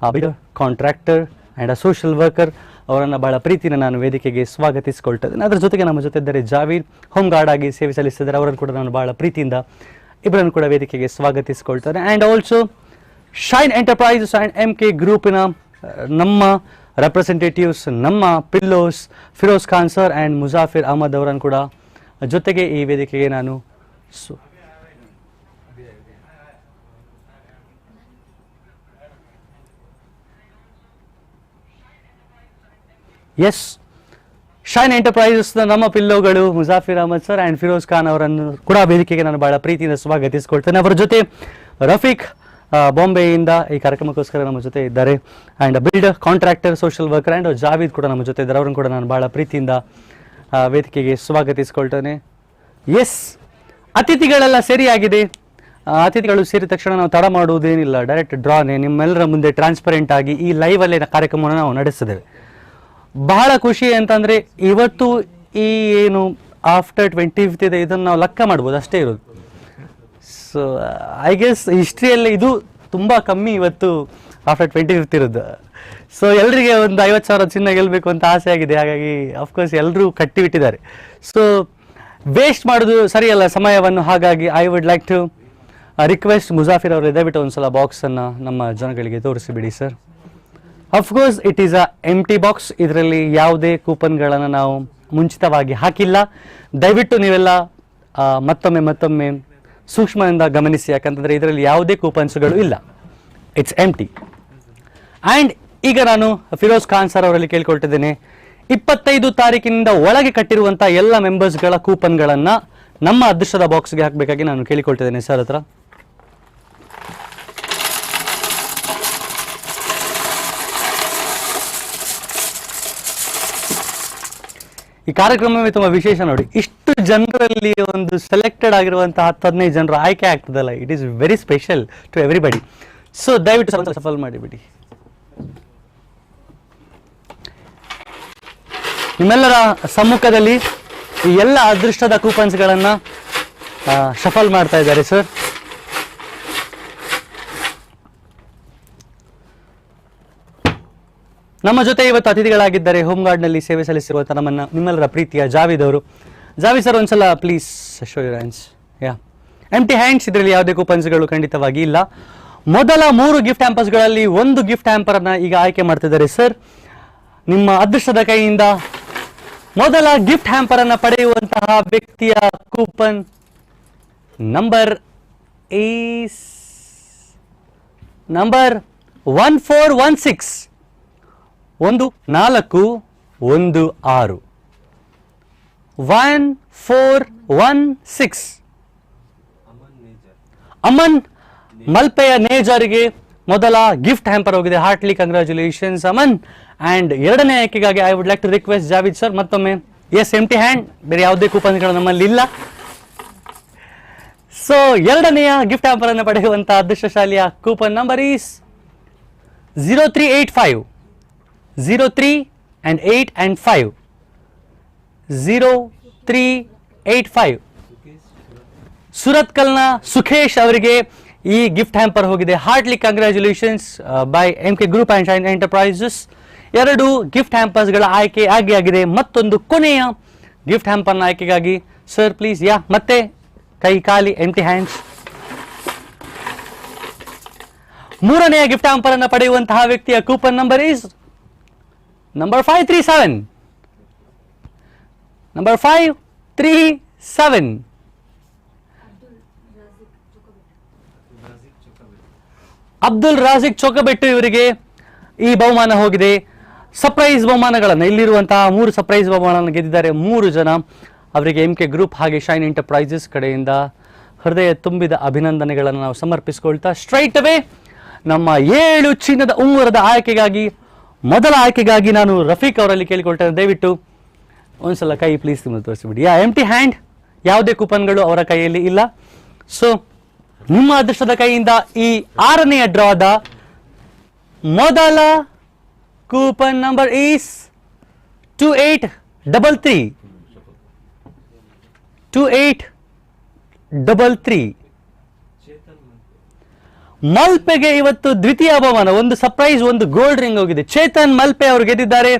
Builder contractor and uh social worker ಅವರನ್ನು ಬಹಳ ಪ್ರೀತಿನ ನಾನು ವೇದಿಕೆಗೆ ಸ್ವಾಗತಿಸಿಕೊಳ್ತದೆ ಅದರ ಜೊತೆಗೆ ನಮ್ಮ ಜೊತೆ ಇದ್ದಾರೆ ಜಾವೀರ್ ಹೋಮ್ ಗಾರ್ಡ್ ಆಗಿ ಸೇವೆ ಸಲ್ಲಿಸಿದ್ದಾರೆ. ಅವರನ್ನು ಕೂಡ ನಾನು ಬಹಳ ಪ್ರೀತಿಯಿಂದ ಇಬ್ಬರನ್ನು ಕೂಡ ವೇದಿಕೆಗೆ ಸ್ವಾಗತಿಸಿಕೊಳ್ತಾರೆ and also Shine Enterprises and M K ಗ್ರೂಪಿನ ನಮ್ಮ ರೆಪ್ರೆಸೆಂಟೇಟಿವ್ಸ್ ನಮ್ಮ pillars Firoz Khan sir and Mujafir Ahmad ಅವರನ್ನು ಕೂಡ ಜೊತೆಗೆ ಈ ವೇದಿಕೆಗೆ ನಾನು ಸು ಎಸ್ ಶೈನ್ ಎಂಟರ್ಪ್ರೈಸಸ್ನ ನಮ್ಮ ಪಿಲ್ಲೋಗಳು ಮುಜಾಫಿರ್ ಅಹಮದ್ ಸರ್ ಆ್ಯಂಡ್ ಫಿರೋಜ್ ಖಾನ್ ಅವರನ್ನು ಕೂಡ ವೇದಿಕೆಗೆ ನಾನು ಬಹಳ ಪ್ರೀತಿಯಿಂದ ಸ್ವಾಗತಿಸಿಕೊಳ್ತೇನೆ. ಅವರ ಜೊತೆ ರಫೀಕ್ ಬಾಂಬೆಯಿಂದ ಈ ಕಾರ್ಯಕ್ರಮಕ್ಕೋಸ್ಕರ ನಮ್ಮ ಜೊತೆ ಇದ್ದಾರೆ. And build contractor social worker and Javeed ಕೂಡ ನಮ್ಮ ಜೊತೆ ಇದ್ದಾರೆ. ಅವರನ್ನು ಕೂಡ ನಾನು ಭಾಳ ಪ್ರೀತಿಯಿಂದ ವೇದಿಕೆಗೆ ಸ್ವಾಗತಿಸಿಕೊಳ್ತೇನೆ. ಎಸ್ ಅತಿಥಿಗಳೆಲ್ಲ ಸರಿಯಾಗಿದೆ. ಅತಿಥಿಗಳು ಸೇರಿದ ತಕ್ಷಣ ನಾವು ತಡ ಮಾಡುವುದೇನಿಲ್ಲ. ಡೈರೆಕ್ಟ್ ಡ್ರಾನೇ ನಿಮ್ಮೆಲ್ಲರ ಮುಂದೆ ಟ್ರಾನ್ಸ್ಪರೆಂಟ್ ಆಗಿ ಈ ಲೈವಲ್ಲಿನ ಕಾರ್ಯಕ್ರಮವನ್ನು ನಾವು ನಡೆಸಿದ್ದೇವೆ. ಬಹಳ ಖುಷಿ ಅಂತಂದ್ರೆ ಇವತ್ತು ಈ ಏನು ಆಫ್ಟರ್ ಟ್ವೆಂಟಿ ಫಿಫ್ತ್ ಇದೆ, ಇದನ್ನು ನಾವು ಲೆಕ್ಕ ಮಾಡ್ಬೋದು, ಅಷ್ಟೇ ಇರೋದು. ಸೊ ಐ ಗೆಸ್ ಹಿಸ್ಟ್ರಿಯಲ್ಲಿ ಇದು ತುಂಬ ಕಮ್ಮಿ ಇವತ್ತು ಆಫ್ಟರ್ ಟ್ವೆಂಟಿ ಫಿಫ್ತ್ ಇರೋದು. ಸೊ ಎಲ್ಲರಿಗೆ ಒಂದು ಐವತ್ತು ಸಾವಿರ ಚಿನ್ನ ಗೆಲ್ಲಬೇಕು ಅಂತ ಆಸೆ ಆಗಿದೆ, ಹಾಗಾಗಿ ಅಫ್ಕೋರ್ಸ್ ಎಲ್ಲರೂ ಕಟ್ಟಿಬಿಟ್ಟಿದ್ದಾರೆ ಸೊ ವೇಸ್ಟ್ ಮಾಡೋದು ಸರಿಯಲ್ಲ ಸಮಯವನ್ನು, ಹಾಗಾಗಿ I would like to request Mujafir ಅವರು ದಯವಿಟ್ಟು ಒಂದ್ಸಲ ಬಾಕ್ಸನ್ನು ನಮ್ಮ ಜನಗಳಿಗೆ ತೋರಿಸಿಬಿಡಿ sir of course it is a empty box ಇದರಲ್ಲಿ ಯಾವುದೇ ಕೂಪನ್ಗಳನ್ನು ನಾವು ಮುಂಚಿತವಾಗಿ ಹಾಕಿಲ್ಲ. ದಯವಿಟ್ಟು ನೀವೆಲ್ಲ ಮತ್ತೊಮ್ಮೆ ಮತ್ತೊಮ್ಮೆ ಸೂಕ್ಷ್ಮದಿಂದ ಗಮನಿಸಿ. ಯಾಕಂತಂದರೆ ಇದರಲ್ಲಿ ಯಾವುದೇ ಕೂಪನ್ಸ್ಗಳು ಇಲ್ಲ. ಇಟ್ಸ್ ಎಂ ಟಿ ಆ್ಯಂಡ್ ಈಗ ನಾನು ಫಿರೋಜ್ ಖಾನ್ ಸರ್ ಅವರಲ್ಲಿ ಕೇಳಿಕೊಳ್ತಿದ್ದೇನೆ. ಇಪ್ಪತ್ತೈದು ತಾರೀಕಿನಿಂದ ಒಳಗೆ ಕಟ್ಟಿರುವಂಥ ಎಲ್ಲ ಮೆಂಬರ್ಸ್ಗಳ ಕೂಪನ್ಗಳನ್ನು ನಮ್ಮ ಅದೃಷ್ಟದ ಬಾಕ್ಸ್ಗೆ ಹಾಕಬೇಕಾಗಿ ನಾನು ಕೇಳಿಕೊಳ್ತಿದ್ದೇನೆ ಸರ್ ಹತ್ರ. ಈ ಕಾರ್ಯಕ್ರಮವೇ ತುಂಬ ವಿಶೇಷ ನೋಡಿ. ಇಷ್ಟು ಜನರಲ್ಲಿ ಒಂದು ಸೆಲೆಕ್ಟೆಡ್ ಆಗಿರುವಂತಹ ಹತ್ತು ಜನರು ಆಯ್ಕೆ ಆಗ್ತದಲ್ಲ. It is very special to everybody so ದಯವಿಟ್ಟು ಸಫಲ್ ಮಾಡಿಬಿಡಿ. ನಿಮ್ಮೆಲ್ಲರ ಸಮ್ಮುಖದಲ್ಲಿ ಈ ಎಲ್ಲ ಅದೃಷ್ಟದ ಕೂಪನ್ಸ್ಗಳನ್ನು ಶಫಲ್ ಮಾಡ್ತಾ ಇದ್ದಾರೆ ಸರ್ ನಮ್ಮ ಜೊತೆ ಇವತ್ತು ಅತಿಥಿಗಳಾಗಿದ್ದಾರೆ ಹೋಮ್ ಗಾರ್ಡ್ನಲ್ಲಿ ಸೇವೆ ಸಲ್ಲಿಸಿರುವ ನಮ್ಮನ್ನ ನಿಮ್ಮೆಲ್ಲರ ಪ್ರೀತಿಯ ಜಾವಿದ್ ಅವರು. ಜಾವಿದ್ ಸರ್, ಒಂದ್ಸಲ please show your hands yeah empty hands ಇದರಲ್ಲಿ ಯಾವುದೇ ಕೂಪನ್ಸ್ಗಳು ಖಂಡಿತವಾಗಿ ಇಲ್ಲ. ಮೊದಲ ಮೂರು ಗಿಫ್ಟ್ ಹ್ಯಾಂಪರ್ಸ್ಗಳಲ್ಲಿ ಒಂದು ಗಿಫ್ಟ್ ಹ್ಯಾಂಪರನ್ನು ಈಗ ಆಯ್ಕೆ ಮಾಡ್ತಿದ್ದಾರೆ ಸರ್. ನಿಮ್ಮ ಅದೃಷ್ಟದ ಕೈಯಿಂದ ಮೊದಲ ಗಿಫ್ಟ್ ಹ್ಯಾಂಪರನ್ನು ಪಡೆಯುವಂತಹ ವ್ಯಕ್ತಿಯ coupon number is number one four one six ಒಂದು, ನಾಲ್ಕು, ಒಂದು, ಆರು. One four one six Aman ಮಲ್ಪೆಯ ನೇಜರ್ಗೆ ಮೊದಲ ಗಿಫ್ಟ್ ಹ್ಯಾಂಪರ್ ಹೋಗಿದೆ. Heartly congratulations Aman. ಆ್ಯಂಡ್ ಎರಡನೇ ಆಯ್ಕೆಗಾಗಿ I would like to request Javid sir ಮತ್ತೊಮ್ಮೆ. ಎಸ್ ಎಂಟಿ ಹ್ಯಾಂಡ್ ಬೇರೆ ಯಾವುದೇ ಕೂಪನ್ಗಳು ನಮ್ಮಲ್ಲಿ ಇಲ್ಲ. ಸೊ ಎರಡನೆಯ ಗಿಫ್ಟ್ ಹ್ಯಾಂಪರ್ ಅನ್ನು ಪಡೆಯುವಂತಹ ಅದೃಷ್ಟಶಾಲಿಯ coupon number is zero three eight five zero three and eight and five zero three eight five ಸುರತ್ಕಲ್ನ Sukesh ಅವರಿಗೆ ಈ ಗಿಫ್ಟ್ ಹ್ಯಾಂಪರ್ ಹೋಗಿದೆ. Heartly congratulations by M K group and Shine Enterprises ಎರಡು gift ಹ್ಯಾಂಪರ್ಸ್ಗಳ ಆಯ್ಕೆ ಆಗಿ ಆಗಿದೆ ಮತ್ತೊಂದು ಕೊನೆಯ ಗಿಫ್ಟ್ ಹ್ಯಾಂಪರ್ನ ಆಯ್ಕೆಗಾಗಿ ಸರ್ ಪ್ಲೀಸ್ ಯಾ ಮತ್ತೆ ಕೈ ಖಾಲಿ ಎಂಟಿ ಹ್ಯಾಂಡ್ಸ್ ಮೂರನೆಯ ಗಿಫ್ಟ್ ಹ್ಯಾಂಪರ್ ಅನ್ನು ಪಡೆಯುವಂತಹ ವ್ಯಕ್ತಿಯ coupon number is number five three seven Abdul Rajik Chokabettu ಇವರಿಗೆ ಈ ಬಹುಮಾನ ಹೋಗಿದೆ. ಸರ್ಪ್ರೈಸ್ ಬಹುಮಾನಗಳನ್ನು ಇಲ್ಲಿರುವಂತಹ ಮೂರು ಸರ್ಪ್ರೈಸ್ ಬಹುಮಾನಗಳನ್ನು ಗೆದ್ದಿದ್ದಾರೆ. ಮೂರು ಜನ ಅವರಿಗೆ ಎಂ ಕೆ ಗ್ರೂಪ್ ಹಾಗೆ ಶೈನ್ ಎಂಟರ್ಪ್ರೈಸಸ್ ಕಡೆಯಿಂದ ಹೃದಯ ತುಂಬಿದ ಅಭಿನಂದನೆಗಳನ್ನು ನಾವು ಸಮರ್ಪಿಸಿಕೊಳ್ತಾ ಸ್ಟ್ರೈಟ್ ಅವೇ ನಮ್ಮ ಏಳು ಚಿನ್ನದ ಉಂಗುರದ ಆಯ್ಕೆಗಾಗಿ ಮೊದಲ ಆಯ್ಕೆಗಾಗಿ ನಾನು ರಫೀಕ್ ಅವರಲ್ಲಿ ಕೇಳಿಕೊಳ್ತೇನೆ. ದಯವಿಟ್ಟು ಒಂದ್ಸಲ ಕೈ ಪ್ಲೀಸ್ ನಿಮ್ಮ ತೋರಿಸಿಬಿಡಿ. ಯಾ ಎಂಟಿ ಹ್ಯಾಂಡ್ ಯಾವುದೇ ಕೂಪನ್ಗಳು ಅವರ ಕೈಯಲ್ಲಿ ಇಲ್ಲ. ಸೊ ನಿಮ್ಮ ಅದೃಷ್ಟದ ಕೈಯಿಂದ ಈ ಆರನೆಯ ಡ್ರಾದ ಮೊದಲ coupon number is two eight double three two eight double three ಮಲ್ಪೆಗೆ ಇವತ್ತು ದ್ವಿತೀಯ ಬಹುಮಾನ ಒಂದು ಸರ್ಪ್ರೈಸ್ ಒಂದು ಗೋಲ್ಡ್ ರಿಂಗ್ ಹೋಗಿದೆ. ಚೇತನ್ ಮಲ್ಪೆ ಅವರು ಗೆದ್ದಿದ್ದಾರೆ.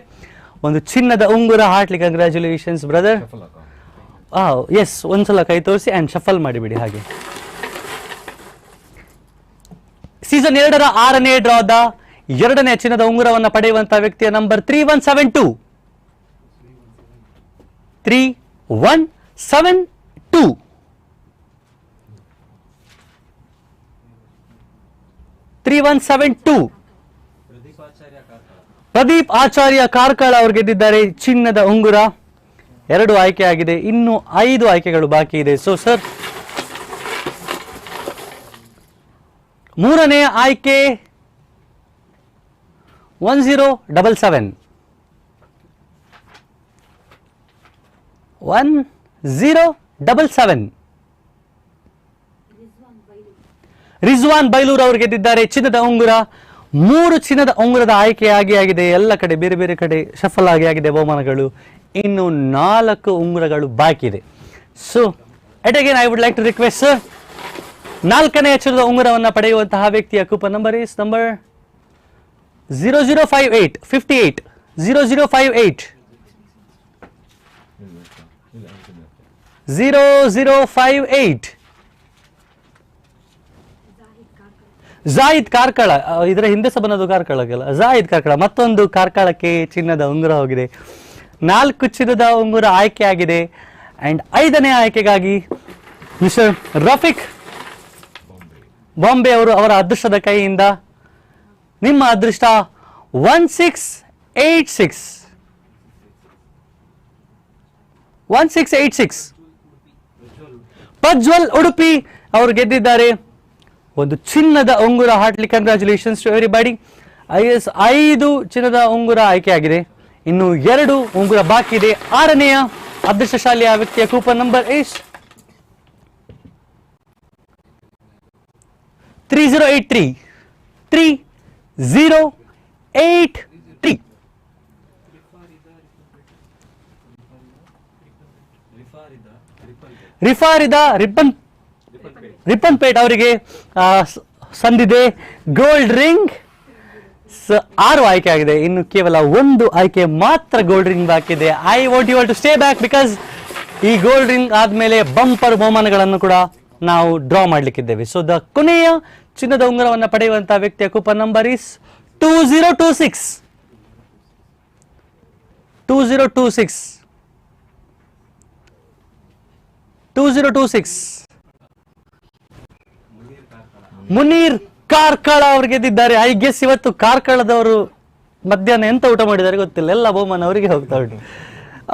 ಒಂದು ಚಿನ್ನದ ಉಂಗುರ ಹಾರ್ಟ್ಲಿ ಕಂಗ್ರ್ಯಾಚುಲೇಷನ್ಸ್ ಬ್ರದರ್ ಎಸ್ ಒಂದ್ಸಲ ಕೈ ತೋರಿಸಿ ಆ್ಯಂಡ್ ಶಫಲ್ ಮಾಡಿಬಿಡಿ ಹಾಗೆ. ಸೀಸನ್ ಎರಡರ ಆರನೇ ಡ್ರಾದ ಎರಡನೇ ಚಿನ್ನದ ಉಂಗುರವನ್ನು ಪಡೆಯುವಂತಹ ವ್ಯಕ್ತಿಯ number three one seven two three one seven two three one seven two. Pradeep Acharya Karkala ಅವರು ಗೆದ್ದಿದ್ದಾರೆ. ಚಿನ್ನದ ಉಂಗುರ ಎರಡು ಆಯ್ಕೆ ಆಗಿದೆ. ಇನ್ನು ಐದು ಆಯ್ಕೆಗಳು ಬಾಕಿ ಇದೆ. ಸೊ ಸರ್ ಮೂರನೇ ಆಯ್ಕೆ one zero double seven one zero double seven Rizwan Bailur ಅವರು ಗೆದ್ದಿದ್ದಾರೆ ಚಿನ್ನದ ಉಂಗುರ ಮೂರು ಚಿನ್ನದ ಉಂಗುರದ ಆಯ್ಕೆಯಾಗಿ ಆಗಿದೆ ಎಲ್ಲ ಕಡೆ ಬೇರೆ ಬೇರೆ ಕಡೆ ಸಫಲ ಆಗಿ ಆಗಿದೆ ಬಹುಮಾನಗಳು ಇನ್ನು ನಾಲ್ಕು ಉಂಗುರಗಳು ಬಾಕಿ ಇದೆ so at again I would like to request sir ನಾಲ್ಕನೇ ಚಿನ್ನದ ಉಂಗುರವನ್ನು ಪಡೆಯುವಂತಹ ವ್ಯಕ್ತಿಯ coupon number is number zero zero five eight fifty eight zero zero five eight zero zero five eight Zaid Karkala ಇದರ ಹಿಂದೆ ಸಹ ಬಂದದ್ದು ಕಾರ್ಕಳಕ್ಕೆಲ್ಲ ಜಾಯಿದ್ ಕಾರ್ಕಳ, ಮತ್ತೊಂದು ಕಾರ್ಕಳಕ್ಕೆ ಚಿನ್ನದ ಉಂಗುರ ಹೋಗಿದೆ. ನಾಲ್ಕು ಚಿನ್ನದ ಉಂಗುರ ಆಯ್ಕೆ ಆಗಿದೆ. ಅಂಡ್ ಐದನೇ ಆಯ್ಕೆಗಾಗಿ ಮಿಸ್ಟರ್ ರಫಿಕ್ ಬಾಂಬೆ ಅವರು ಅವರ ಅದೃಷ್ಟದ ಕೈಯಿಂದ ನಿಮ್ಮ ಅದೃಷ್ಟ one six eight six. One six eight six. Prajwal Udupi ಅವರು ಗೆದ್ದಿದ್ದಾರೆ. ಒಂದು ಚಿನ್ನದ ಉಂಗುರ ಹಾಟ್ಲಿ ಕಂಗ್ರ್ಯಾಚುಲೇಷನ್ಸ್ ಟು ಎವ್ರಿಬಾಡಿ ಐ ಎಸ್ ಐದು ಚಿನ್ನದ ಉಂಗುರ ಆಯ್ಕೆಯಾಗಿದೆ. ಇನ್ನು ಎರಡು ಉಂಗುರ ಬಾಕಿ ಇದೆ. ಆರನೆಯ ಅದೃಷ್ಟಶಾಲಿಯ ವ್ಯಕ್ತಿಯ coupon number is three zero eight three three zero eight three ರಿಫಾರಿದ ರಿಬ್ಬನ್ ರಿಪ್ಪನ್ ಪೇಟ್ ಅವರಿಗೆ ಸಂದಿದೆ ಗೋಲ್ಡ್ ರಿಂಗ್ ಆರು ಆಯ್ಕೆ ಆಗಿದೆ. ಇನ್ನು ಕೇವಲ ಒಂದು ಆಯ್ಕೆ ಮಾತ್ರ ಗೋಲ್ಡ್ ರಿಂಗ್ ಬಾಕಿ ಇದೆ I want you to stay back because ಈ ಗೋಲ್ಡ್ ರಿಂಗ್ ಆದಮೇಲೆ ಬಂಪರ್ ಬಹುಮಾನಗಳನ್ನು ಕೂಡ ನಾವು ಡ್ರಾ ಮಾಡಲಿಕ್ಕಿದ್ದೇವೆ. ಸೊ ದ ಕೊನೆಯ ಚಿನ್ನದ ಉಂಗುರವನ್ನು ಪಡೆಯುವಂತಹ ವ್ಯಕ್ತಿಯ coupon number is two zero two six two zero two six two zero two six Munir Karkala ಅವ್ರು ಗೆದ್ದಿದ್ದಾರೆ. ಐ ಗೆಸ್ ಇವತ್ತು ಕಾರ್ಕಳದವರು ಮಧ್ಯಾಹ್ನ ಎಂತ ಊಟ ಮಾಡಿದ್ದಾರೆ ಗೊತ್ತಿಲ್ಲ. ಎಲ್ಲ ಬಹುಮಾನ ಅವರಿಗೆ ಹೋಗ್ತಾ ಉಂಟು.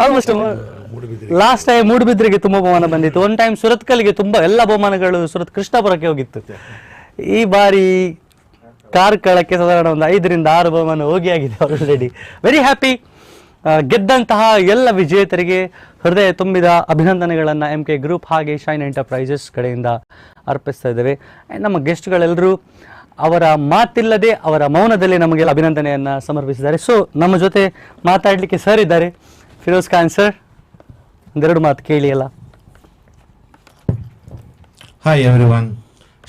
ಆಲ್ಮೋಸ್ಟ್ ಲಾಸ್ಟ್ ಟೈಮ್ ಮೂಡುಬಿದ್ರಿಗೆ ತುಂಬಾ ಬಹುಮಾನ ಬಂದಿತ್ತು. ಒನ್ ಟೈಮ್ ಸುರತ್ಕಲ್ಗೆ ತುಂಬಾ ಎಲ್ಲ ಬಹುಮಾನಗಳು ಸುರತ್ ಕೃಷ್ಣಪುರಕ್ಕೆ ಹೋಗಿತ್ತು. ಈ ಬಾರಿ ಕಾರ್ಕಳಕ್ಕೆ ಸಾಧಾರಣ ಒಂದು ಐದರಿಂದ ಆರು ಬಹುಮಾನ ಹೋಗಿ ಆಗಿದೆ ಆಲ್ರೆಡಿ ವೆರಿ ಹ್ಯಾಪಿ ಗೆದ್ದಂತಹ ಎಲ್ಲ ವಿಜೇತರಿಗೆ ಹೃದಯ ತುಂಬಿದ ಅಭಿನಂದನೆಗಳನ್ನು ಎಂ ಕೆ ಗ್ರೂಪ್ ಹಾಗೆ ಶೈನ್ ಎಂಟರ್ಪ್ರೈಸಸ್ ಕಡೆಯಿಂದ ಅರ್ಪಿಸ್ತಾ ಇದ್ದೇವೆ. ನಮ್ಮ ಗೆಸ್ಟ್ಗಳೆಲ್ಲರೂ ಅವರ ಮಾತಿಲ್ಲದೆ ಅವರ ಮೌನದಲ್ಲಿ ನಮಗೆ ಅಭಿನಂದನೆಯನ್ನು ಸಮರ್ಪಿಸಿದ್ದಾರೆ. ಸೊ ನಮ್ಮ ಜೊತೆ ಮಾತಾಡಲಿಕ್ಕೆ ಸರ್ ಇದ್ದಾರೆ. ಫಿರೋಜ್ ಖಾನ್ ಸರ್ ಒಂದೆರಡು ಮಾತು ಕೇಳಿ ಅಲ್ಲ. ಹಾಯ್ ಎವ್ರಿವನ್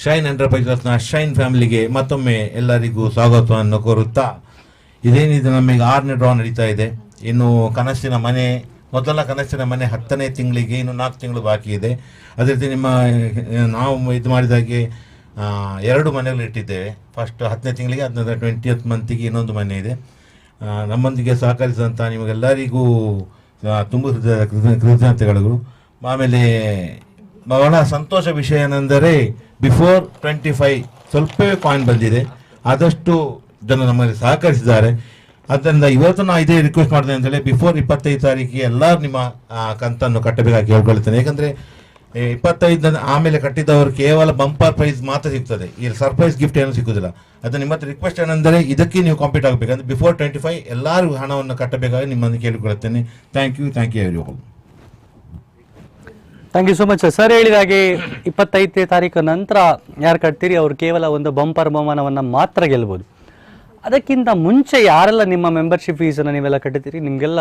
ಶೈನ್ ಎಂಟರ್ಪ್ರೈಸಸ್ನ ಶೈನ್ ಫ್ಯಾಮಿಲಿಗೆ ಮತ್ತೊಮ್ಮೆ ಎಲ್ಲರಿಗೂ ಸ್ವಾಗತವನ್ನು ಕೋರುತ್ತಾ, ಇದೇನಿದೆ ನಮಗೆ ಆರನೇ ಡ್ರಾ ನಡೀತಾ ಇದೆ. ಇನ್ನು ಕನಸಿನ ಮನೆ, ಮೊದಲ ಕನಸಿನ ಮನೆ ಹತ್ತನೇ ತಿಂಗಳಿಗೆ ಇನ್ನು ನಾಲ್ಕು ತಿಂಗಳು ಬಾಕಿ ಇದೆ. ಅದೇ ರೀತಿ ನಿಮ್ಮ, ನಾವು ಇದು ಮಾಡಿದಾಗೆ ಎರಡು ಮನೆಗಳು ಇಟ್ಟಿದ್ದೇವೆ. ಫಸ್ಟ್ ಹತ್ತನೇ ತಿಂಗಳಿಗೆ ಅದನ್ನ ಟ್ವೆಂಟಿಯತ್ ಮಂತಿಗೆ ಇನ್ನೊಂದು ಮನೆ ಇದೆ. ನಮ್ಮೊಂದಿಗೆ ಸಹಕರಿಸಿದಂಥ ನಿಮಗೆಲ್ಲರಿಗೂ ತುಂಬ ಹೃದಯ ಕೃತ- ಕೃತಜ್ಞತೆಗಳು ಆಮೇಲೆ, ಬಹಳ ಸಂತೋಷ ವಿಷಯ ಏನೆಂದರೆ ಬಿಫೋರ್ ಟ್ವೆಂಟಿ ಫೈವ್ ಸ್ವಲ್ಪವೇ ಕಾಯಿನ್ ಬಂದಿದೆ. ಆದಷ್ಟು ಜನ ನಮ್ಮಲ್ಲಿ ಸಹಕರಿಸಿದ್ದಾರೆ. ಆದ್ದರಿಂದ ಇವತ್ತು ನಾ ಇದೇ ರಿಕ್ವೆಸ್ಟ್ ಮಾಡಿದೆ ಅಂತೇಳಿ ಬಿಫೋರ್ ಇಪ್ಪತ್ತೈದು ತಾರೀಕಿಗೆ ಎಲ್ಲರೂ ನಿಮ್ಮ ಕಂತನ್ನು ಕಟ್ಟಬೇಕಾಗಿ ಹೇಳ್ಕೊಳ್ತೇನೆ. ಯಾಕಂದರೆ ಇಪ್ಪತ್ತೈದು ಆಮೇಲೆ ಕಟ್ಟಿದವರು ಕೇವಲ ಬಂಪರ್ ಪ್ರೈಸ್ ಮಾತ್ರ ಸಿಗ್ತದೆ. ಈ ಸರ್ಪ್ರೈಸ್ ಗಿಫ್ಟ್ ಏನು ಸಿಗುವುದಿಲ್ಲ ಅದು ನಿಮ್ಮ ರಿಕ್ವೆಸ್ಟ್ ಏನಂದರೆ ಇದಕ್ಕೆ ನೀವು ಕಂಪ್ಲೀಟ್ ಆಗಬೇಕು. ಆಗಬೇಕಂದ್ರೆ ಬಿಫೋರ್ ಟ್ವೆಂಟಿ ಫೈವ್ ಎಲ್ಲರೂ ಹಣವನ್ನು ಕಟ್ಟಬೇಕಾಗಿ ನಿಮ್ಮನ್ನು ಕೇಳಿಕೊಳ್ಳುತ್ತೇನೆ. Thank you thank you very all thank you so much sir ಹೇಳಿದ ಹಾಗೆ ಇಪ್ಪತ್ತೈದನೇ ತಾರೀಕು ನಂತರ ಯಾರು ಕಟ್ತೀರಿ? ಅವರು ಕೇವಲ ಒಂದು ಬಂಪರ್ ಬಹುಮಾನವನ್ನು ಮಾತ್ರ ಗೆಲ್ಬೋದು. ಅದಕ್ಕಿಂತ ಮುಂಚೆ ಯಾರೆಲ್ಲ ನಿಮ್ಮ ಮೆಂಬರ್ಶಿಪ್ ಫೀಸನ್ನು ನೀವೆಲ್ಲ ಕಟ್ಟಿದ್ದೀರಿ? ನಿಮಗೆಲ್ಲ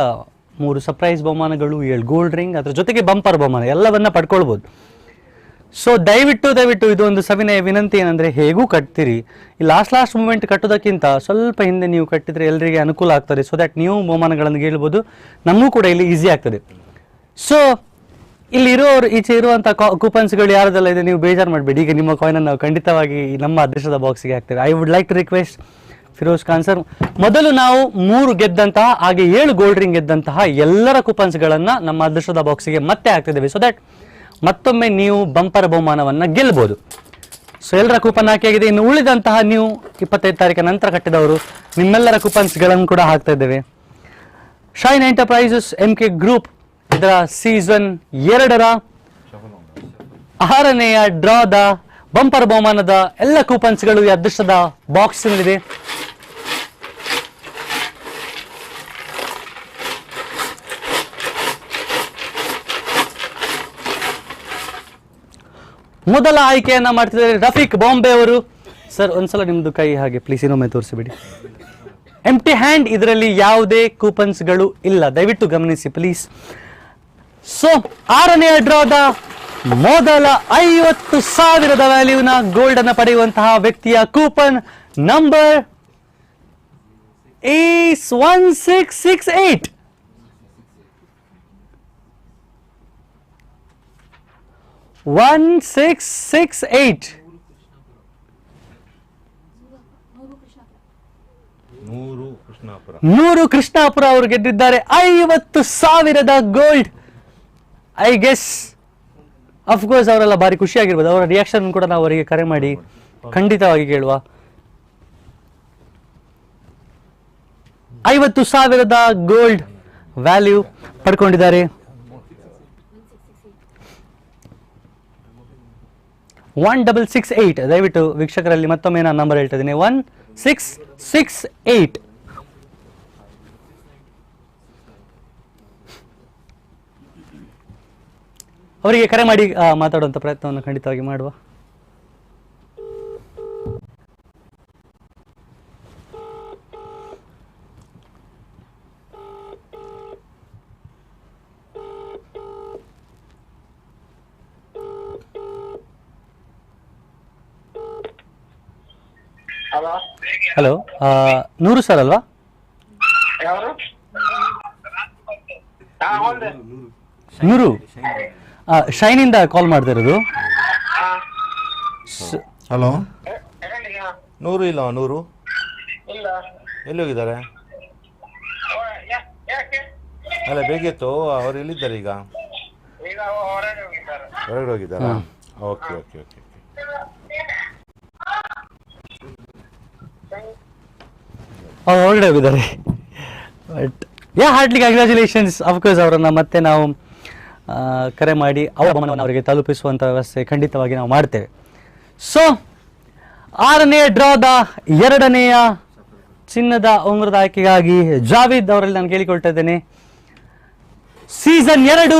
ಮೂರು ಸರ್ಪ್ರೈಸ್ ಬಹುಮಾನಗಳು, ಏಳು ಗೋಲ್ಡ್ ರಿಂಗ್ ಅದ್ರ ಜೊತೆಗೆ ಬಂಪರ್ ಬಹುಮಾನ, ಎಲ್ಲವನ್ನ ಪಡ್ಕೊಳ್ಬೋದು. ಸೊ ದಯವಿಟ್ಟು ದಯವಿಟ್ಟು ಇದು ಒಂದು ಸವಿನಯ ವಿನಂತಿ ಏನಂದ್ರೆ ಹೇಗೂ ಕಟ್ತೀರಿ? ಈ ಲಾಸ್ಟ್ ಲಾಸ್ಟ್ ಮೂಮೆಂಟ್ ಕಟ್ಟೋದಕ್ಕಿಂತ ಸ್ವಲ್ಪ ಹಿಂದೆ ನೀವು ಕಟ್ಟಿದ್ರೆ ಎಲ್ಲರಿಗೆ ಅನುಕೂಲ ಆಗ್ತದೆ. ಸೊ ದಟ್ ನೀವು ಬಹುಮಾನಗಳನ್ನು ಗೆಲ್ಬೋದು ನಮಗೂ ಕೂಡ ಇಲ್ಲಿ ಈಸಿ ಆಗ್ತದೆ. ಸೊ ಇಲ್ಲಿ ಇರೋರು, ಈಚೆ ಇರುವಂಥ ಕೂಪನ್ಸ್ಗಳು ಯಾರದೆಲ್ಲ ಇದೆ, ನೀವು ಬೇಜಾರು ಮಾಡಬೇಡಿ. ಈಗ ನಿಮ್ಮ ಕಾಯಿನನ್ನು ಖಂಡಿತವಾಗಿ ನಮ್ಮ ಅದೃಷ್ಟದ ಬಾಕ್ಸ್ಗೆ ಹಾಕ್ತೇವೆ. I would like to request Firoz Khan sir, ಮೊದಲು ನಾವು ಮೂರು ಗೆದ್ದಂತಹ, ಹಾಗೆ ಏಳು ಗೋಲ್ಡ್ ರಿಂಗ್ ಗೆದ್ದಂತಹ ಎಲ್ಲರ ಕೂಪನ್ಸ್ಗಳನ್ನು ನಮ್ಮ ಅದೃಷ್ಟದ ಬಾಕ್ಸಿಗೆ ಮತ್ತೆ ಹಾಕ್ತಿದ್ದೇವೆ. ಸೊ ದಟ್ ಮತ್ತೊಮ್ಮೆ ನೀವು ಬಂಪರ್ ಬಹುಮಾನವನ್ನು ಗೆಲ್ಬೋದು. ಸೊ ಎಲ್ಲರ ಕೂಪನ್ ಹಾಕಿಯಾಗಿದೆ ಇನ್ನು ಉಳಿದಂತಹ ನೀವು ಇಪ್ಪತ್ತೈದು ತಾರೀಕಿನ ನಂತರ ಕಟ್ಟಿದವರು ನಿಮ್ಮೆಲ್ಲರ ಕೂಪನ್ಸ್ಗಳನ್ನು ಕೂಡ ಹಾಕ್ತಾ ಇದ್ದೇವೆ. Shine Enterprises M K Group ಇದರ ಸೀಸನ್ ಎರಡರ ಆರನೆಯ ಡ್ರಾದ ಬಂಪರ್ ಬಹುಮಾನದ ಎಲ್ಲ ಕೂಪನ್ಸ್ಗಳು ಈ ಅದೃಷ್ಟದ ಬಾಕ್ಸ್ನಲ್ಲಿದೆ ಮೊದಲ ಆಯ್ಕೆಯನ್ನ ಮಾಡ್ತಿದ್ದಾರೆ ರಫೀಕ್ ಬಾಂಬೆ ಅವರು. ಸರ್, ಒಂದ್ಸಲ ನಿಮ್ದು ಕೈ ಹಾಗೆ ಪ್ಲೀಸ್ ಇನ್ನೊಮ್ಮೆ ತೋರಿಸಿಬಿಡಿ. ಎಂಟಿ ಹ್ಯಾಂಡ್ ಇದರಲ್ಲಿ ಯಾವುದೇ ಕೂಪನ್ಸ್ಗಳು ಇಲ್ಲ. ದಯವಿಟ್ಟು ಗಮನಿಸಿ ಪ್ಲೀಸ್ ಸೊ ಆರನೇ ಡ್ರಾದ ಮೊದಲ ಐವತ್ತು ಸಾವಿರದ ವ್ಯಾಲ್ಯೂನ ಗೋಲ್ಡ್ ಅನ್ನು ಪಡೆಯುವಂತಹ ವ್ಯಕ್ತಿಯ coupon number is one six six eight one six six eight ನೂರು ಕೃಷ್ಣಾಪುರ. ನೂರು ಕೃಷ್ಣಾಪುರ ಅವರು ಗೆದ್ದಿದ್ದಾರೆ. ಐವತ್ತು ಸಾವಿರದ ಗೋಲ್ಡ್ ಐ ಗೆಸ್ ಅಫ್ಕೋರ್ಸ್ ಅವರೆಲ್ಲ ಭಾರಿ ಖುಷಿಯಾಗಿರ್ಬೋದು. ಅವರ ರಿಯಾಕ್ಷನ್ ಕೂಡ ನಾವು ಅವರಿಗೆ ಕರೆ ಮಾಡಿ ಖಂಡಿತವಾಗಿ ಕೇಳುವ. ಐವತ್ತು ಸಾವಿರದ ಗೋಲ್ಡ್ ವ್ಯಾಲ್ಯೂ ಪಡ್ಕೊಂಡಿದ್ದಾರೆ. ಒನ್ ಡಬಲ್ ಸಿಕ್ಸ್ ಏಯ್ಟ್ ದಯವಿಟ್ಟು ವೀಕ್ಷಕರಲ್ಲಿ ಮತ್ತೊಮ್ಮೆ ನಾನು ನಂಬರ್ ಹೇಳ್ತಾ ಇದ್ದೀನಿ ಒನ್ ಸಿಕ್ಸ್ ಸಿಕ್ಸ್ ಏಯ್ಟ್ ಅವರಿಗೆ ಕರೆ ಮಾಡಿ ಮಾತಾಡುವಂಥ ಪ್ರಯತ್ನವನ್ನು ಖಂಡಿತವಾಗಿ ಮಾಡುವ ಹಲೋ ಹಲೋ ನೂರು ಸರ್ ಅಲ್ವಾ? ಯಾರು ಹಾ ಹೌದು. ನೂರು. ಆ, ಶೈನಿಂದ ಕಾಲ್ ಮಾಡ್ತಾ ಇರೋದು. ಹಾ. ಹಲೋ? ನೂರು ಇಲ್ಲ ನೂರು. ಇಲ್ಲ. ಎಲ್ಲಿ ಹೋಗಿದ್ದಾರೆ? ಓ, ಯಾ- ಯಾಕೆ? ಅಲ್ಲ ಬೇಕಿತ್ತು ಅವ್ರು ಎಲ್ಲಿದ್ದಾರೆ ಈಗ? ಈಗ ಹೊರಗೆ ಹೋಗಿದ್ದಾರೆ. ಹೊರಗಡೆ ಹೋಗಿದ್ದಾರಾ? ಹ್ಮ್. Okay okay okay. ಅವ್ರು ಹೊರಗಡೆ ಹೋಗಿದ್ದಾರೆ. But yeah heartly congratulations of course ಅವರನ್ನು ಮತ್ತೆ ನಾವು ಕರೆ ಮಾಡಿ ಅವರ ಅವರಿಗೆ ತಲುಪಿಸುವಂಥ ವ್ಯವಸ್ಥೆ ಖಂಡಿತವಾಗಿ ನಾವು ಮಾಡ್ತೇವೆ. ಸೊ ಆರನೇ ಡ್ರಾದ ಎರಡನೆಯ ಚಿನ್ನದ ಉಂಗುರದ ಆಯ್ಕೆಗಾಗಿ ಜಾವೀದ್ ಅವರಲ್ಲಿ ನಾನು ಕೇಳಿಕೊಳ್ತಾ ಇದ್ದೇನೆ. ಸೀಸನ್ ಎರಡು,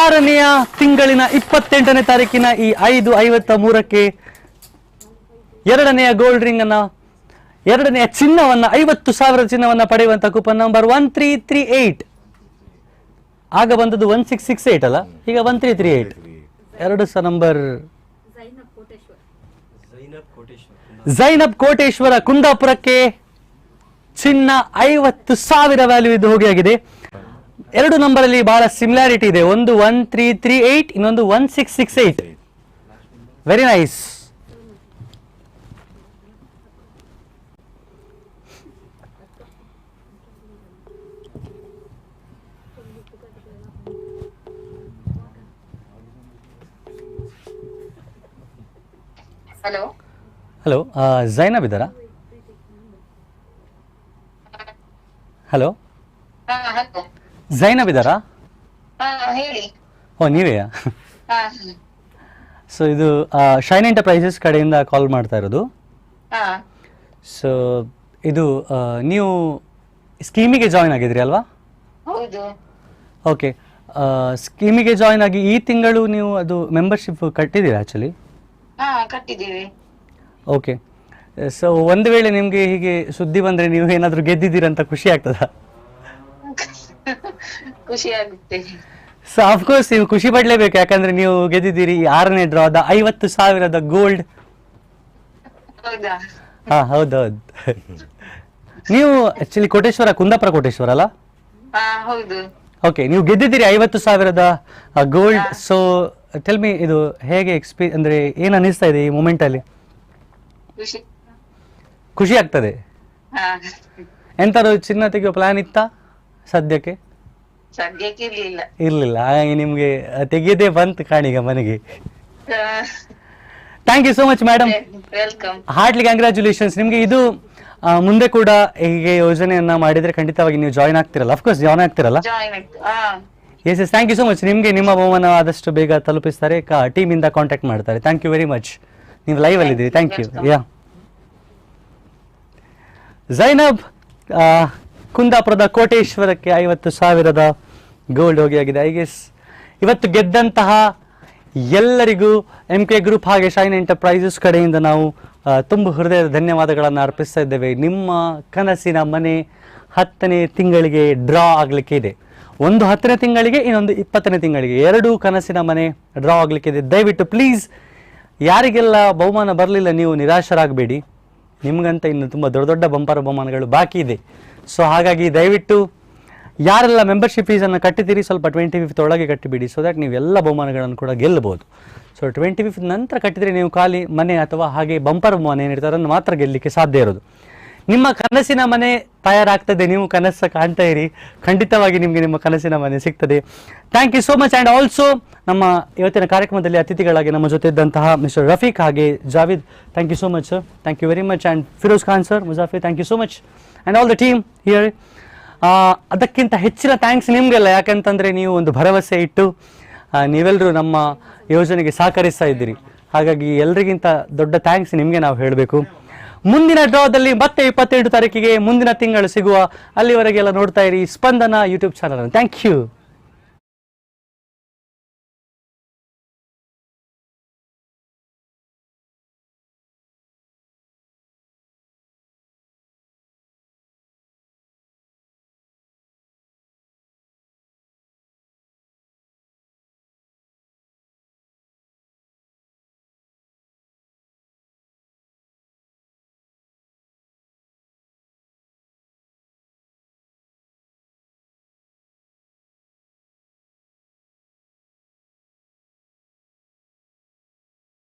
ಆರನೆಯ ತಿಂಗಳಿನ ಇಪ್ಪತ್ತೆಂಟನೇ ತಾರೀಕಿನ ಈ ಐದು ಐವತ್ತ ಮೂರಕ್ಕೆ ಎರಡನೆಯ ಗೋಲ್ಡ್ ರಿಂಗ್ ಅನ್ನ ಎರಡನೆಯ ಚಿನ್ನವನ್ನು ಐವತ್ತು ಸಾವಿರ ಚಿನ್ನವನ್ನು ಪಡೆಯುವಂಥ coupon number one three three eight ಆಗ ಬಂದದ್ದು ಒನ್ ಸಿಕ್ಸ್ ಸಿಕ್ಸ್ ಏಯ್ಟ್ ಅಲ್ಲ? ಈಗ ಒನ್ ತ್ರೀ ತ್ರೀ ಏಯ್ಟ್ ಎರಡು ಸಹ ನಂಬರ್ ಜೈನಬ್ ಕೋಟೇಶ್ವರ ಕುಂದಾಪುರಕ್ಕೆ ಚಿನ್ನ ಐವತ್ತು ಸಾವಿರ ವ್ಯಾಲ್ಯೂ ಇದು ಹೋಗಿಯಾಗಿದೆ. ಎರಡು ನಂಬರ್ ಅಲ್ಲಿ ಬಹಳ ಸಿಮಿಲಾರಿಟಿ ಇದೆ. ಒಂದು ಒನ್ ತ್ರೀ ತ್ರೀ ಏಟ್ ಇನ್ನೊಂದು one six six eight very nice hello. Hello Zainab ಇದ್ದಾರಾ? ಹಲೋ. ಜೈನಬ್ ಇದ್ದಾರಾ? ಓ ನೀವೇಯಾ ಸೊ ಇದು ಶೈನ್ ಎಂಟರ್ಪ್ರೈಸಸ್ ಕಡೆಯಿಂದ ಕಾಲ್ ಮಾಡ್ತಾ ಇರೋದು. ಸೊ ಇದು ನೀವು ಸ್ಕೀಮಿಗೆ ಜಾಯಿನ್ ಆಗಿದ್ರಿ ಅಲ್ವಾ? ಓಕೆ ಸ್ಕೀಮಿಗೆ ಜಾಯಿನ್ ಆಗಿ ಈ ತಿಂಗಳು ನೀವು ಅದು ಮೆಂಬರ್ಶಿಪ್ ಕಟ್ಟಿದ್ದೀರಾ ಆ್ಯಕ್ಚುಲಿ ಹಾ ಕಟ್ಟಿದ್ದೀವಿ. ಓಕೆ ಸೊ ಒಂದು ವೇಳೆ ನಿಮ್ಗೆ ಹೀಗೆ ಸುದ್ದಿ ಬಂದ್ರೆ ನೀವು ಏನಾದರೂ ಗೆದ್ದಿದ್ದೀರಂತ ಖುಷಿ ಆಗ್ತದಾ? ಖುಷಿ ಆಗುತ್ತೆ. ಸೊ ಅಫ್ಕೋರ್ಸ್ ನೀವು ಖುಷಿ ಪಡ್ಲೇಬೇಕು ಯಾಕಂದ್ರೆ ನೀವು ಗೆದ್ದಿದ್ದೀರಿ ಆರನೇ ಡ್ರಾದ ಐವತ್ತು ಸಾವಿರದ ಗೋಲ್ಡ್ ಹೌದಾ? ಹಾ ಹೌದೌದು ನೀವು ಆಕ್ಚುಲಿ ಕೋಟೇಶ್ವರ ಕುಂದಾಪುರ ಕೋಟೇಶ್ವರ ಅಲ್ಲ? ಹಾ ಹೌದು. ಓಕೆ ನೀವು ಗೆದ್ದಿದ್ದೀರಿ ಐವತ್ತು ಸಾವಿರದ ಗೋಲ್ಡ್ ಸೊ ಟೆಲ್ ಮಿ ಇದು ಹೇಗೆ ಎಕ್ಸ್ಪೀ ಅಂದ್ರೆ ಏನು ಅನಿಸ್ತಾ ಇದೆ ಈ ಮೂಮೆಂಟ್ ಅಲ್ಲಿ? ಖುಷಿ. ಆಗ್ತದೆ. ಎಂತಾದ್ರು ಚಿನ್ನ ತೆಗೆಯೋ ಪ್ಲಾನ್ ಇತ್ತಾ ಸದ್ಯಕ್ಕೆ? ಇರ್ಲಿಲ್ಲ. ಇರ್ಲಿಲ್ಲ. ಹಾಗಾಗಿ ನಿಮ್ಗೆ ತೆಗೆಯದೇ ಬಂತು ಕಾಣಿಗ ಮನೆಗೆ. Thank you so much madam heartly congratulations ನಿಮಗೆ ಇದು ಮುಂದೆ ಕೂಡ ಹೀಗೆ ಯೋಜನೆಯನ್ನ ಮಾಡಿದ್ರೆ ಖಂಡಿತವಾಗಿ ನೀವು ಜಾಯ್ನ್ ಆಗ್ತಿರಲ್ಲ. Of course join ಆಗ್ತಿರಲ್ಲ. Yes yes thank you so much ನಿಮಗೆ ನಿಮ್ಮ ಬಹುಮಾನ ಆದಷ್ಟು ಬೇಗ ತಲುಪಿಸ್ತಾರೆ ಟೀಮಿಂದ ಕಾಂಟ್ಯಾಕ್ಟ್ ಮಾಡ್ತಾರೆ. ಥ್ಯಾಂಕ್ ಯು ವೆರಿ ಮಚ್ ನೀವು ಲೈವ್ ಅಲ್ಲಿದ್ದೀರಿ ಥ್ಯಾಂಕ್ ಯು ಯಾ ಜೈನಬ್ ಕುಂದಾಪುರದ ಕೋಟೇಶ್ವರಕ್ಕೆ ಐವತ್ತು ಸಾವಿರದ ಗೋಲ್ಡ್ ಹೋಗಿ ಆಗಿದೆ ಐ ಗೆಸ್ ಇವತ್ತು ಗೆದ್ದಂತಹ ಎಲ್ಲರಿಗೂ ಎಂ ಕೆ ಗ್ರೂಪ್ ಹಾಗೆ ಶೈನ್ ಎಂಟರ್ಪ್ರೈಸಸ್ ಕಡೆಯಿಂದ ನಾವು ತುಂಬ ಹೃದಯದ ಧನ್ಯವಾದಗಳನ್ನು ಅರ್ಪಿಸ್ತಾ ಇದ್ದೇವೆ. ನಿಮ್ಮ ಕನಸಿನ ಮನೆ ಹತ್ತನೇ ತಿಂಗಳಿಗೆ ಡ್ರಾ ಆಗಲಿಕ್ಕೆ ಇದೆ ಒಂದು ಹತ್ತನೇ ತಿಂಗಳಿಗೆ, ಇನ್ನೊಂದು ಇಪ್ಪತ್ತನೇ ತಿಂಗಳಿಗೆ. ಎರಡೂ ಕನಸಿನ ಮನೆ ಡ್ರಾ ಆಗಲಿಕ್ಕೆ ಇದೆ ದಯವಿಟ್ಟು ಪ್ಲೀಸ್ ಯಾರಿಗೆಲ್ಲ ಬಹುಮಾನ ಬರಲಿಲ್ಲ, ನೀವು ನಿರಾಶರಾಗಬೇಡಿ. ನಿಮಗಂತ ಇನ್ನು ತುಂಬ ದೊಡ್ಡ ದೊಡ್ಡ ಬಂಪರ್ ಬಹುಮಾನಗಳು ಬಾಕಿ ಇದೆ. ಸೊ ಹಾಗಾಗಿ ದಯವಿಟ್ಟು ಯಾರೆಲ್ಲ ಮೆಂಬರ್ಶಿಪ್ ಫೀಸನ್ನು ಕಟ್ಟಿದ್ದೀರಿ, ಸ್ವಲ್ಪ ಟ್ವೆಂಟಿ ಫಿಫ್ತ್ ಒಳಗೆ ಕಟ್ಟಿಬಿಡಿ. ಸೊ ದ್ಯಾಟ್ ನೀವು ಎಲ್ಲ ಬಹುಮಾನಗಳನ್ನು ಕೂಡ ಗೆಲ್ಲಬಹುದು. ಸೊ ಟ್ವೆಂಟಿ ಫಿಫ್ತ್ ನಂತರ ಕಟ್ಟಿದರೆ ನೀವು ಖಾಲಿ ಮನೆ ಅಥವಾ ಹಾಗೆ ಬಂಪರ್ ಬಹುಮಾನ ಏನಿರ್ತಾರೆ ಅದನ್ನು ಮಾತ್ರ ಗೆಲ್ಲಲಿಕ್ಕೆ ಸಾಧ್ಯ ಇರೋದು. ನಿಮ್ಮ ಕನಸಿನ ಮನೆ ತಯಾರಾಗ್ತದೆ, ನೀವು ಕನಸ ಕಾಣ್ತಾ ಇರಿ. ಖಂಡಿತವಾಗಿ ನಿಮಗೆ ನಿಮ್ಮ ಕನಸಿನ ಮನೆ ಸಿಗ್ತದೆ. Thank you so much and also ನಮ್ಮ ಇವತ್ತಿನ ಕಾರ್ಯಕ್ರಮದಲ್ಲಿ ಅತಿಥಿಗಳಾಗಿ ನಮ್ಮ ಜೊತೆ ಇದ್ದಂತಹ ಮಿಸ್ಟರ್ ರಫೀಕ್ ಹಾಗೆ Javed thank you so much thank you very much and Firoz Khan sir ಮುಜಾಫಿ thank you so much and all the team here ಅದಕ್ಕಿಂತ ಹೆಚ್ಚಿನ ಥ್ಯಾಂಕ್ಸ್ ನಿಮಗೆಲ್ಲ. ಯಾಕಂತಂದರೆ ನೀವು ಒಂದು ಭರವಸೆ ಇಟ್ಟು ನೀವೆಲ್ಲರೂ ನಮ್ಮ ಯೋಜನೆಗೆ ಸಹಕರಿಸ್ತಾ ಇದ್ದೀರಿ. ಹಾಗಾಗಿ ಎಲ್ರಿಗಿಂತ ದೊಡ್ಡ ಥ್ಯಾಂಕ್ಸ್ ನಿಮಗೆ ನಾವು ಹೇಳಬೇಕು. ಮುಂದಿನ ಡ್ರಾದಲ್ಲಿ ಮತ್ತೆ ಇಪ್ಪತ್ತೆಂಟು ತಾರೀಕಿಗೆ ಮುಂದಿನ ತಿಂಗಳು ಸಿಗುವ ಅಲ್ಲಿವರೆಗೆಲ್ಲ ನೋಡ್ತಾ ಇರಿ Spandana YouTube channel thank you